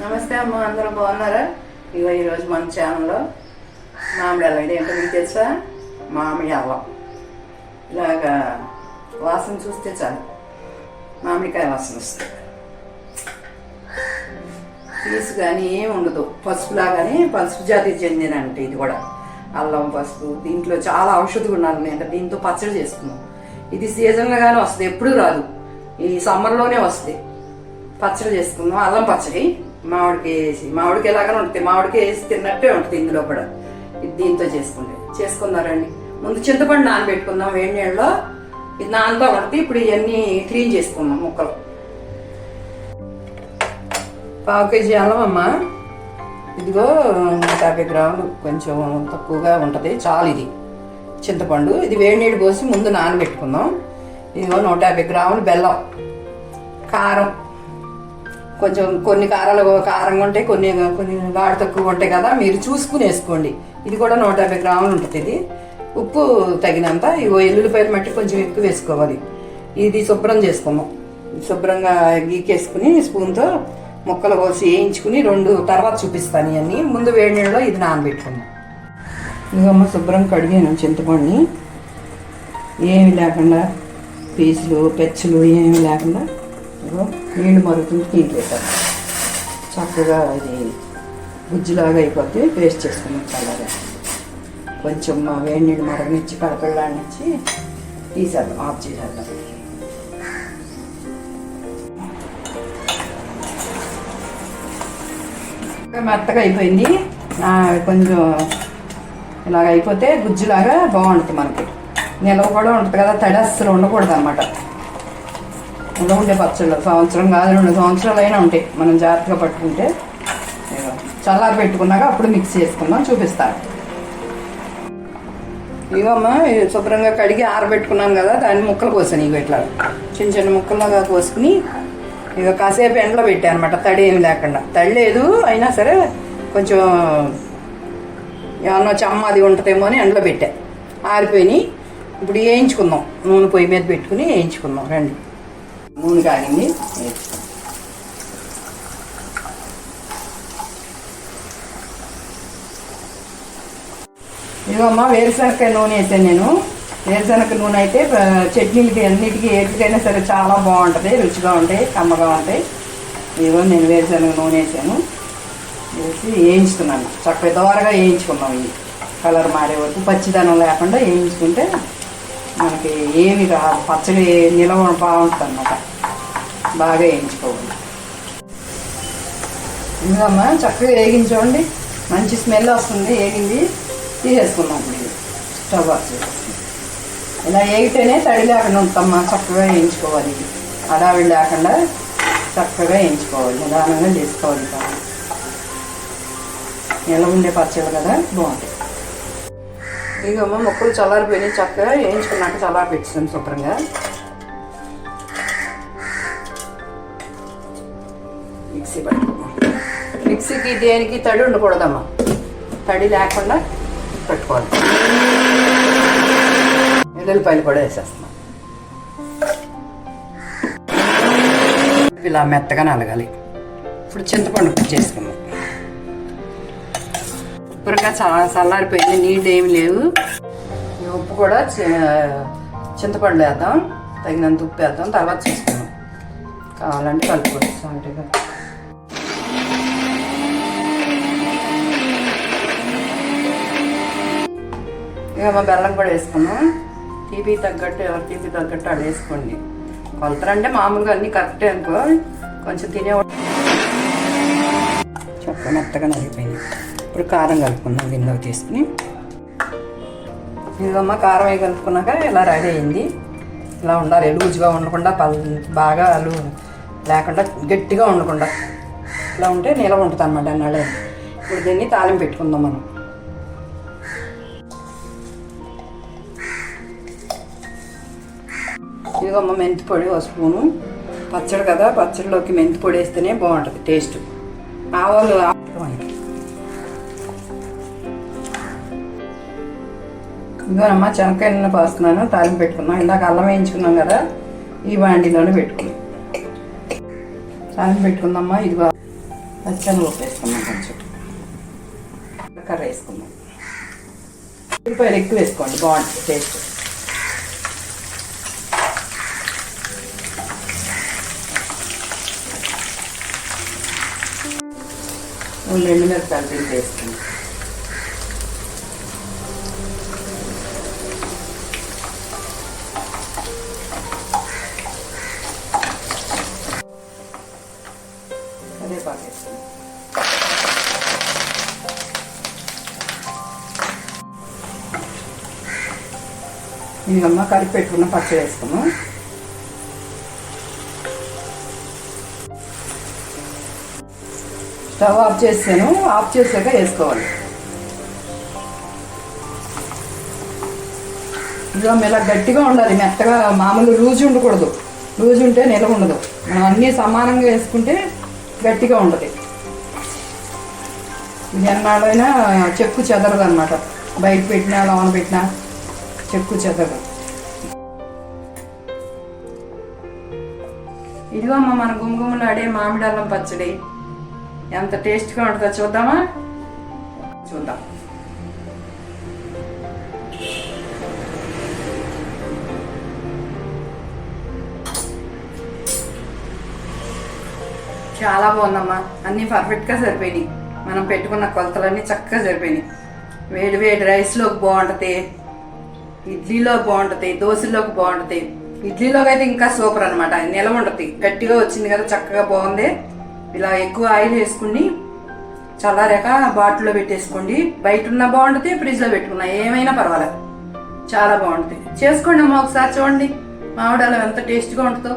నమస్తే అమ్మ అందరూ బాగున్నారా? ఇగో ఈరోజు మన ఛానల్లో మామిడి అల్లం ఇదేంటో మీకు తెలుసా? మామిడి అల్లం ఇలాగా వాసన చూస్తే చాలు. మామిడికాయ వాసన వస్తుంది. పీసు కానీ ఏమి ఉండదు. పసుపులాగానే పసుపు జాతికి చెందినంటే ఇది కూడా. అల్లం పసుపు దీంట్లో చాలా ఔషధ గుణాలు ఉన్నాయంట దీంతో పచ్చడి చేసుకున్నాం. ఇది సీజన్లో కానీ వస్తుంది. ఎప్పుడు రాదు. ఈ సమ్మర్లోనే వస్తుంది. పచ్చడి చేసుకుందాం. అల్లం పచ్చడి. మామిడికి వేసి మామిడికి ఎలాగనే ఉంటుంది. మామిడికి వేసి తిన్నట్టే ఉంటుంది ఇందులో కూడా. ఇది దీంతో చేసుకుంటే చేసుకున్నారండి. ముందు చింతపండు నానబెట్టుకుందాం. వేడి నీళ్ళలో ఇది నానతో ఉంటుంది ఇప్పుడు ఇవన్నీ క్లీన్ చేసుకుందాం ముక్కలు. పావు కేజీ అల్లం అమ్మ. ఇదిగో నూట యాభై గ్రాములు. కొంచెం తక్కువగా ఉంటుంది. చాలు ఇది. చింతపండు. ఇది వేడి నీళ్ళు పోసి ముందు నానబెట్టుకుందాం. ఇదిగో నూట యాభై గ్రాములు బెల్లం. కారం. కొంచెం కొన్ని కారాలు కారంగా ఉంటాయి కొన్ని కొన్ని గాడి తక్కువ ఉంటాయి కదా మీరు చూసుకుని వేసుకోండి. ఇది కూడా నూట యాభై గ్రాములు ఉంటుంది ఇది. ఉప్పు తగినంత ఇగో ఎల్లుల్లిపాయలు మట్టి కొంచెం ఎక్కువ వేసుకోవాలి. ఇది శుభ్రం చేసుకోము. శుభ్రంగా గీకేసుకుని స్పూన్తో ముక్కలు కోసి వేయించుకుని రెండు తర్వాత చూపిస్తాను ఇవన్నీ. ముందు వేడి నీళ్ళలో ఇది నానబెట్టుకున్నాం ఇదిగమ్మ శుభ్రం కడిగాను చింతపండుని. ఏమి లేకుండా పీసులు పెచ్చులు ఏమి లేకుండా ఇదిగో నీళ్ళు మరుగుతుంది తీసి చక్కగా ఇది గుజ్జులాగా అయిపోతే పేస్ట్ చేసుకున్నాం చల్లగా. కొంచెం మా వేడి నీళ్ళు మరగనిచ్చి కడకళ్ళానిచ్చి తీసేద్దాం ఆఫ్ చేసేద్దాం. మెత్తగా అయిపోయింది. కొంచెం ఇలాగ అయిపోతే గుజ్జులాగా బాగుంటుంది మనకి. నిలవ కూడా ఉంటుంది కదా తడి అస్సలు ఉండకూడదు అనమాట ఉండే పచ్చళ్ళు సంవత్సరం కాదు రెండు సంవత్సరాలు అయినా ఉంటాయి. మనం జాగ్రత్తగా పట్టుకుంటే ఇదిగో చల్లారి పెట్టుకున్నాక అప్పుడు మిక్స్ చేసుకుందాం చూపిస్తాను. ఇవమ్మా శుభ్రంగా కడిగి ఆరబెట్టుకున్నాం కదా దాన్ని ముక్కలు కోసాను ఇవి ఇట్లా. చిన్న చిన్న ముక్కలుగా కోసుకుని ఇక కాసేపు ఎండలో పెట్టాను అనమాట తడి ఏమి లేకుండా. తడి లేదు అయినా సరే కొంచెం ఏమన్నా చెమ్మ అది ఉంటుందేమో అని ఎండలో పెట్టా. ఆరిపోయినాయి. ఇప్పుడు వేయించుకుందాం. నూనె పొయ్యి మీద పెట్టుకుని వేయించుకుందాం రండి. నూనె కాగింది వేయించుకుందాం ఇదిగోమ్మా వేరుశనగకాయ నూనె వేసాను నేను. వేరుశనగ నూనె అయితే చట్నీలకి అన్నిటికీ ఏటికైనా సరే చాలా బాగుంటుంది రుచిగా ఉంటాయి కమ్మగా ఉంటాయి. ఇదిగో నేను వేరుశనగ నూనె వేసాను. వేసి వేయించుకున్నాను. చక్కగా దోరగా వేయించుకున్నాం ఇవి కలర్ మారే వరకు పచ్చిదనం లేకుండా వేయించుకుంటే మనకి ఏమి రా పచ్చడి నిలవ బాగుంటుంది అన్నమాట బాగా వేయించుకోవాలి. ఇదిగమ్మా చక్కగా వేగించండి మంచి స్మెల్ వస్తుంది వేగింది. తీసేసుకున్నాం ఇప్పుడు ఇది. స్టవ్ ఆఫ్ ఇలా వేగితేనే తడి లేకుండా ఉంటమ్మా చక్కగా వేయించుకోవాలి ఇది. అడావిడి లేకుండా చక్కగా వేయించుకోవాలి. నిదానంగా చేసుకోవాలి ఇంకా ఎలా ఉండే పచ్చళ్ళు కదా? బాగుంటాయి. ఇదిగమ్మా మొక్కలు చల్లారిపోయినాయి. చక్కగా వేయించుకున్నాక చల్లారి పెట్టాను శుభ్రంగా. మిక్సీ పట్టుకున్నాం మిక్సీకి దేనికి తడి ఉండకూడదమ్మా. తడి లేకుండా పెట్టుకోవాలి. ఎల్లుల్లిపాయలు కూడా వేసేస్తున్నాం ఇలా మెత్తగా నలగాలి. ఇప్పుడు చింతపండు కూడా చేసుకుందాం. శుభ్రంగా చాలా చల్లారిపోయింది. నీళ్ళు ఏమి లేవు. ఈ ఉప్పు కూడా చింతపండు వేద్దాం. తగినంత ఉప్పు వేద్దాం. తర్వాత చూసుకుందాం. కావాలంటే కలుపుకోవచ్చు. అంటే ఇక మా బెల్లం కూడా వేసుకున్నాం. తీపి తగ్గట్టు ఎవరి తీపి తగ్గట్టు అది వేసుకోండి. కొలతలు మామూలుగా అన్నీ కరెక్టే అనుకో. కొంచెం తినే చక్క మెత్తగా నలిగిపోయింది. ఇప్పుడు కారం కలుపుకుందాం గిన్నెలో తీసుకుని. ఇదిగమ్మ కారం అవి కలుపుకున్నాక ఇలా రెడీ అయింది. ఇలా ఉండాలి లూజ్గా ఉండకుండా పల్ బాగా అలు లేకుండా గట్టిగా ఉండకుండా. ఇలా ఉంటే నిలవ ఉంటుంది అనమాట అన్నాడు. ఇప్పుడు దీన్ని తాళం పెట్టుకుందాం మనం. ఇదిగమ్మ మెంతి పొడి ఒక స్పూను. పచ్చడి కదా పచ్చడిలోకి మెంతి పొడి వేస్తేనే బాగుంటుంది టేస్ట్. ఆవాలు ఇదిగోనమ్మా చెనక్కాయ నూనె పోస్తున్నాను తాలింపు పెట్టుకున్నాం ఇందాక అల్లం వేయించుకున్నాం కదా ఈ బాండీలోనే పెట్టుకున్నాం తాలింపు పెట్టుకుందామా ఇదిగో పచ్చని వేసుకున్నాం కొంచెం. కర్ర వేసుకుందాం. ఉల్లిపాయలు ఎక్కువ వేసుకోండి బాగుంటుంది టేస్ట్. రెండు మిరపకాయలు తింటే వేసుకుందాం కరివేపాకు వేసుకుందాం. ఇదిగమ్మ కలిపి పెట్టుకున్న పచ్చడి వేసుకున్నాం స్టవ్ ఆఫ్ చేసాను ఆఫ్ చేసాక వేసుకోవాలి. ఇదిగో ఇలా గట్టిగా ఉండాలి. మెత్తగా మామూలు లూజు ఉండకూడదు. లూజు ఉంటే నిలవ ఉండదు. మనం అన్నీ సమానంగా వేసుకుంటే గట్టిగా ఉండదు ఇది ఎన్నాడైనా చెక్కు చెదరదు అనమాట బయట పెట్టినా లోన పెట్టినా చెక్కు చెదరదు. ఇదిగో అమ్మ మన గుమగుమలాడే మామిడి అల్లం పచ్చడి. ఎంత టేస్ట్గా ఉంటుందో చూద్దామా? చూద్దాం. చాలా బాగుందమ్మా. అన్నీ పర్ఫెక్ట్గా సరిపోయినాయి. మనం పెట్టుకున్న కొలతలన్నీ చక్కగా సరిపోయినాయి. వేడి వేడి రైస్లోకి బాగుంటుంది. ఇడ్లీలో బాగుంటుంది. దోశలోకి బాగుంటుంది. ఇడ్లీలోకి అయితే ఇంకా సూపర్ అనమాట నిలవ ఉంటుంది గట్టిగా వచ్చింది కదా చక్కగా బాగుంది. ఇలా ఎక్కువ ఆయిల్ వేసుకుని చల్లారాక బాటిల్లో పెట్టేసుకోండి. బయట ఉన్న బాగుంటుంది ఫ్రిడ్జ్లో పెట్టుకున్నా ఏమైనా పర్వాలేదు. చాలా బాగుంటుంది చేసుకోండి అమ్మా ఒకసారి చూడండి. మామిడాలు ఎంత టేస్ట్గా ఉంటుందో.